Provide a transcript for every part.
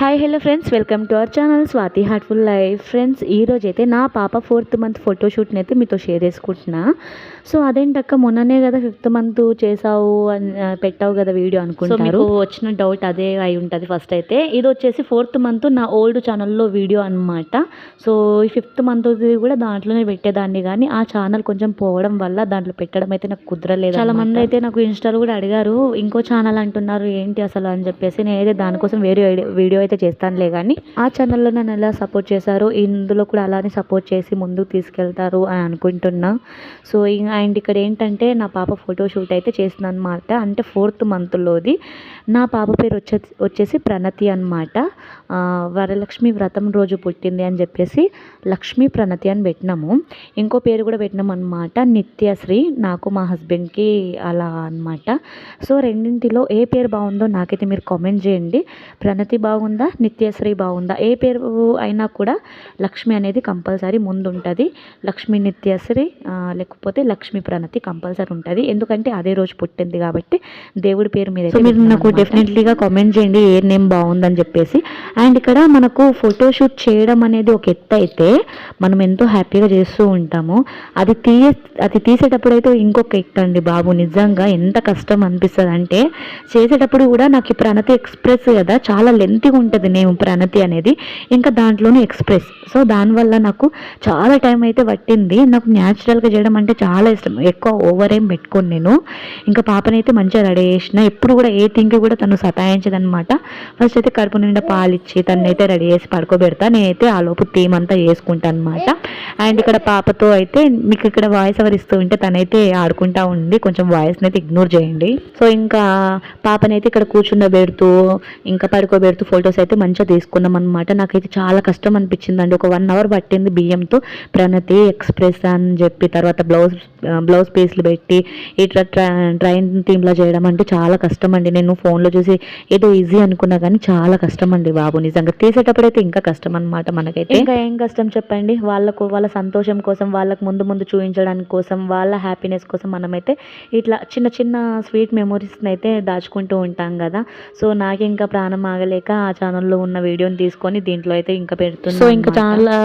Hi hello friends welcome to our channel Swathi heartful life friends ఈ రోజు అయితే నా పాప ఫోర్త్ మంత్ ఫోటోషూట్ని అయితే మీతో షేర్ చేసుకుంటున్నా. సో అదేంటక్క మొన్ననే కదా ఫిఫ్త్ మంత్ చేసావు అని పెట్టావు కదా వీడియో అనుకుంటారు. వచ్చిన డౌట్ అదే అయి ఉంటుంది ఫస్ట్ అయితే. ఇది వచ్చేసి ఫోర్త్ మంత్ నా ఓల్డ్ ఛానల్లో వీడియో అన్నమాట. సో ఈ ఫిఫ్త్ మంత్ కూడా దాంట్లోనే పెట్టేదాన్ని. కానీ ఆ ఛానల్ కొంచెం పోవడం వల్ల దాంట్లో పెట్టడం అయితే నాకు కుదరలేదు చాలా మంది అయితే నాకు ఇన్స్టాలో కూడా అడిగారు ఇంకో ఛానల్ అంటున్నారు ఏంటి అసలు? అని చెప్పేసి. నేనైతే దానికోసం వేరే వీడియో అయితే చేస్తానులే కానీ ఆ ఛానల్లో నన్ను ఎలా సపోర్ట్ చేశారు ఇందులో కూడా అలానే సపోర్ట్ చేసి ముందుకు తీసుకెళ్తారు అని అనుకుంటున్నా. సో అండ్ ఇక్కడ ఏంటంటే నా పాప ఫోటోషూట్ అయితే చేసింది అనమాట అంటే ఫోర్త్ మంత్లోది నా పాప పేరు వచ్చే వచ్చేసి ప్రణతి అనమాట వరలక్ష్మి వ్రతం రోజు పుట్టింది అని చెప్పేసి లక్ష్మీ ప్రణతి అని పెట్టినాము. ఇంకో పేరు కూడా పెట్టినాం అనమాట నిత్యశ్రీ నాకు మా హస్బెండ్కి అలా అన్నమాట. సో రెండింటిలో ఏ పేరు బాగుందో నాకైతే మీరు కామెంట్ చేయండి. ప్రణతి బాగుందా నిత్యశ్రీ బాగుందా? ఏ పేరు అయినా కూడా లక్ష్మి అనేది కంపల్సరీ ముందు ఉంటుంది లక్ష్మి నిత్యశ్రీ లేకపోతే లక్ష్మి ప్రణతి కంపల్సరీ ఉంటుంది. ఎందుకంటే అదే రోజు పుట్టింది కాబట్టి దేవుడి పేరు మీద మీరు నాకు డెఫినెట్లీగా కామెంట్ చేయండి ఏ నేమ్ బాగుందని చెప్పేసి. అండ్ ఇక్కడ మనకు ఫోటోషూట్ చేయడం అనేది ఒక ఎత్తు అయితే మనం ఎంతో హ్యాపీగా చేస్తూ ఉంటాము. అది తీయ అది తీసేటప్పుడు అయితే ఇంకొక ఎత్తు అండి బాబు. నిజంగా ఎంత కష్టం అనిపిస్తుంది అంటే చేసేటప్పుడు కూడా నాకు ఈ ప్రణతి ఎక్స్ప్రెస్ కదా చాలా లెంతీగా ఉంటుంది. నేను ప్రణతి అనేది ఇంకా దాంట్లోనే ఎక్స్ప్రెస్. సో దానివల్ల నాకు చాలా టైం అయితే పట్టింది. నాకు న్యాచురల్గా చేయడం అంటే చాలా ఇష్టం. ఎక్కువ ఓవర్ ఏం పెట్టుకోను నేను. ఇంకా పాపనైతే మంచిగా రెడీ చేసిన. ఎప్పుడు కూడా ఏ థింక్ కూడా తను సతాయించదనమాట ఫస్ట్ అయితే కడుపు నిండా పాలిచ్చి తనైతే రెడీ చేసి పడుకోబెడతా. నేనైతే ఆ లోపు థీమ్ అంతా వేసుకుంటాను అనమాట అండ్ ఇక్కడ పాపతో అయితే మీకు ఇక్కడ వాయిస్ ఎవరు ఇస్తూ ఉంటే తనైతే ఆడుకుంటా ఉంది కొంచెం వాయిస్ని అయితే ఇగ్నోర్ చేయండి. సో ఇంకా పాపనైతే ఇక్కడ కూర్చుండబెడుతూ ఇంకా పడుకోబెడుతూ ఫొటోస్ అయితే మంచిగా తీసుకున్నాం అనమాట నాకైతే చాలా కష్టం అనిపించింది అండి ఒక వన్ అవర్ పట్టింది బియ్యంతో. ప్రణతి ఎక్స్ప్రెస్ అని చెప్పి తర్వాత బ్లౌజ్ బ్లౌజ్ పీస్లు పెట్టి ఇట్లా ట్రైన్ టీంలో చేయడం అంటే చాలా కష్టం అండి నేను ఫోన్లో చూసి ఏదో ఈజీ అనుకున్నా కానీ చాలా కష్టం అండి బాబు. నిజంగా తీసేటప్పుడు అయితే ఇంకా కష్టం అనమాట మనకైతే. ఇంకా ఏం కష్టం చెప్పండి? వాళ్ళకు వాళ్ళ సంతోషం కోసం వాళ్ళకు ముందు ముందు చూపించడానికి కోసం వాళ్ళ హ్యాపీనెస్ కోసం మనమైతే ఇట్లా చిన్న చిన్న స్వీట్ మెమొరీస్ని అయితే దాచుకుంటూ ఉంటాం కదా. సో నాకు ఇంకా ప్రాణం ఆగలేక ఆ ఛానల్లో ఉన్న వీడియోని తీసుకొని దీంట్లో అయితే ఇంకా పెడుతున్నాను సో ఇంకా చాలా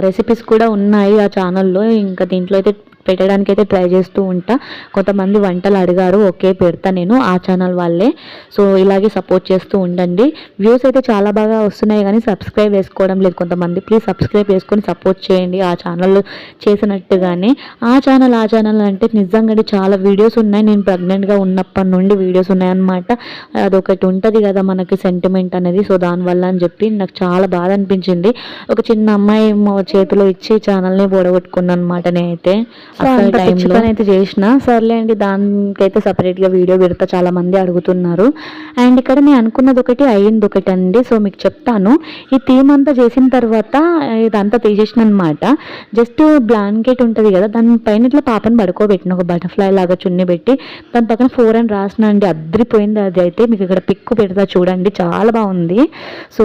రెసిపీస్ కూడా ఉన్నాయి ఆ ఛానల్లో ఇంకా దీంట్లో అయితే పెట్టడానికి అయితే ట్రై చేస్తూ ఉంటా. కొంతమంది వంటలు అడిగారు ఓకే పెడతా నేను ఆ ఛానల్ వాళ్ళే. సో ఇలాగే సపోర్ట్ చేస్తూ ఉండండి. వ్యూస్ అయితే చాలా బాగా వస్తున్నాయి కానీ సబ్స్క్రైబ్ చేసుకోవడం లేదు. కొంతమంది ప్లీజ్ సబ్స్క్రైబ్ చేసుకొని సపోర్ట్ చేయండి. ఆ ఛానల్ చేసినట్టుగానే. ఆ ఛానల్ ఆ ఛానల్ అంటే నిజంగా చాలా వీడియోస్ ఉన్నాయి. నేను ప్రెగ్నెంట్గా ఉన్నప్పటి నుండి వీడియోస్ ఉన్నాయన్నమాట. అదొకటి ఉంటుంది కదా మనకి సెంటిమెంట్ అనేది. సో దానివల్ల అని చెప్పి నాకు చాలా బాధ అనిపించింది. ఒక చిన్న అమ్మాయి చేతిలో ఇచ్చి ఛానల్ని పొడగొట్టుకున్నాను అనమాట నేనైతే. అసలు టైంలో అయితే చేసిన. సర్లే అండి దానికైతే సపరేట్గా వీడియో పెడతా చాలా మంది అడుగుతున్నారు. అండ్ ఇక్కడ నేను అనుకున్నది ఒకటి అయ్యింది ఒకటి అండి. సో మీకు చెప్తాను. ఈ థీమ్ అంతా చేసిన తర్వాత ఇదంతా తీసేసిన అనమాట జస్ట్ బ్లాంకెట్ ఉంటుంది కదా దాని పైన ఇట్లా పాపని పడుకోబెట్టిన ఒక బటర్ఫ్లై లాగా చున్ని పెట్టి దాని పక్కన ఫోర్ అని రాసిన అండి. అద్రిపోయింది అది అయితే. మీకు ఇక్కడ పిక్ పెడతా చూడండి. చాలా బాగుంది. సో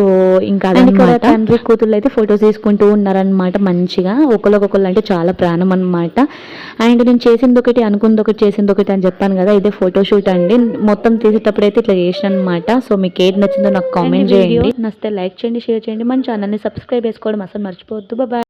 ఇంకా అదనమాట. తండ్రి కూతుళ్ళు అయితే ఫొటోస్ తీసుకుంటూ ఉన్నారనమాట మంచిగా. ఒకరికొకళ్ళు అంటే చాలా ప్రాణం అనమాట అండ్ నేను చేసింది ఒకటి అనుకుంది ఒకటి చేసింది ఒకటి అని చెప్పాను కదా ఇదే ఫోటోషూట్ అండి. మొత్తం తీసేటప్పుడు అయితే ఇట్లా చేసిన అనమాట సో మీకు ఏది నచ్చిందో నాకు కామెంట్ చేయండి. నచ్చితే లైక్ చేయండి షేర్ చేయండి. మన ఛానల్ని సబ్స్క్రైబ్ చేసుకోవడం అసలు మర్చిపోవద్దు. బాయ్